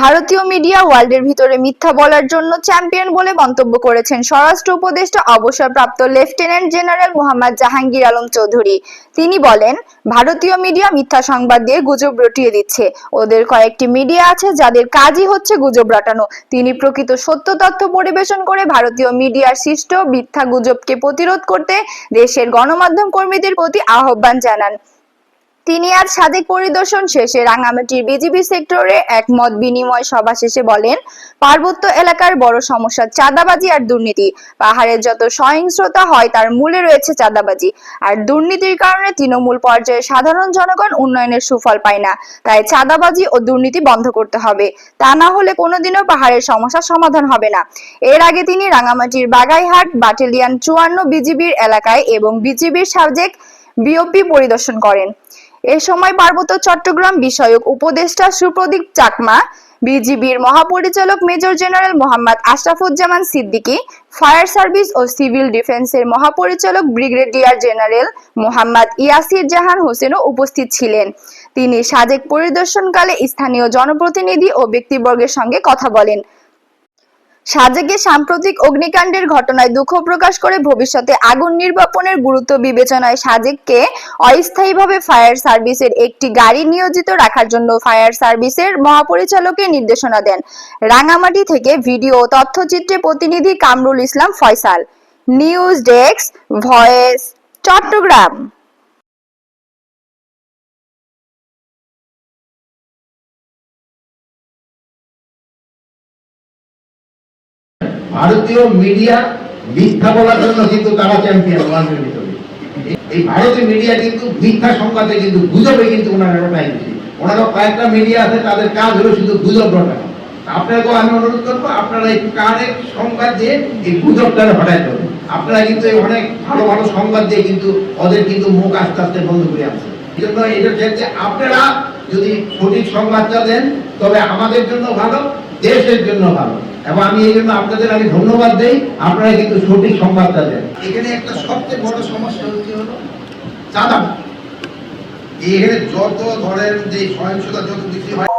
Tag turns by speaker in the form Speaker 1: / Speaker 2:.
Speaker 1: ভারতীয় মিডিয়া ওয়ার্ল্ডের ভিতরে মিথ্যা বলার জন্য চ্যাম্পিয়ন বলে মন্তব্য করেছেন স্বরাষ্ট্র উপদেষ্টা, অবসরপ্রাপ্ত লেফটেন্যান্ট জেনারেল মোহাম্মদ জাহাঙ্গীর আলম চৌধুরী। তিনি বলেন, ভারতীয় মিডিয়া মিথ্যা সংবাদ দিয়ে গুজব রটিয়ে দিচ্ছে। ওদের কয়েকটি মিডিয়া আছে যাদের কাজই হচ্ছে গুজব রটানো। তিনি প্রকৃত সত্য তথ্য পরিবেশন করে ভারতীয় মিডিয়ার সৃষ্ট মিথ্যা গুজবকে প্রতিরোধ করতে দেশের গণমাধ্যম কর্মীদের প্রতি আহ্বান জানান। তিনি আজ সাদেক পরিদর্শন শেষে রাঙামাটির বিজিবি সেক্টরে এক মত বিনিময় সভা শেষে বলেন, পার্বত্য এলাকার বড় সমস্যা চাঁদাবাজি আর দুর্নীতি। পাহাড়ের যত সহিংসতা হয়, তার মূলে রয়েছে চাঁদাবাজি। আর দুর্নীতির কারণে তৃণমূল পর্যায়ে সাধারণ জনগণ উন্নয়নের সুফল পায় না। তাই চাঁদাবাজি ও দুর্নীতি বন্ধ করতে হবে। তা না হলে কোনোদিনও পাহাড়ের সমস্যার সমাধান হবে না। এর আগে তিনি রাঙামাটির বাগাইহাট, বাটালিয়ান চুয়ান্ন বিজিবির এলাকায় এবং বিজিবির সাবজেক্ট বিওপি পরিদর্শন করেন। এ সময় পার্বত্য চট্টগ্রাম বিষয়ক উপদেষ্টা সুপ্রদীপ চাকমা, বিজিবির মহাপরিচালক major general Mohammad Ashrafuzzaman Siddiqui, fire service ও সিভিল ডিফেন্সের মহাপরিচালক ব্রিগেডিয়ার জেনারেল মোহাম্মদ ইয়াসির জাহান হোসেনও উপস্থিত ছিলেন। তিনি সাজেক পরিদর্শনকালে স্থানীয় জনপ্রতিনিধি ও ব্যক্তিবর্গের সঙ্গে কথা বলেন। সাজেকে সাম্প্রতিক অগ্নিকাণ্ডের ঘটনায় দুঃখ প্রকাশ করে ভবিষ্যতে আগুন নির্বাপনের গুরুত্ব বিবেচনায় সাজেককে অস্থায়ীভাবে ফায়ার সার্ভিসের একটি গাড়ি নিয়োজিত রাখার জন্য ফায়ার সার্ভিসের মহাপরিচালকের নির্দেশনা দেন। রাঙামাটি থেকে ভিডিও তথ্যচিত্রে প্রতিনিধি Kamrul Islam Faisal. News desk, voice, Chattogram.
Speaker 2: ভারতীয় মিডিয়া মিথ্যা বলার জন্য কিন্তু তারা চ্যাম্পিয়ন ওয়ার্ল্ডের ভিতরে। এই ভারতীয় মিডিয়া কিন্তু মিথ্যা সংবাদে কিন্তু গুজবে কিন্তু ওনারা বেশি ওনারা কয়েকটা মিডিয়া আছে, তাদের কাজ হলো শুধু গুজব রটানো। আপনাকেও আমি অনুরোধ করব, আপনারা একটু কারেক্ট সংবাদ দিয়ে এই গুজবটা হটাইতে হবে আপনারা কিন্তু অনেক ভালো ভালো সংবাদ দিয়ে কিন্তু ওদের কিন্তু মুখ আস্তে আস্তে বন্ধ করে আছে এই জন্য এটা ক্ষেত্রে আপনারা যদি সঠিক সংবাদটা দেন, তবে আমাদের জন্য ভালো, দেশের জন্য ভালো। এবং আমি এই জন্য আপনাদের আমি ধন্যবাদ দেই। আপনারা কিন্তু সঠিক সংবাদটা দেন। এখানে একটা সবচেয়ে বড় সমস্যা হচ্ছে হলো চাঁদা। এখানে যত ধরেন যে সহিংসতা যত কিছু হয়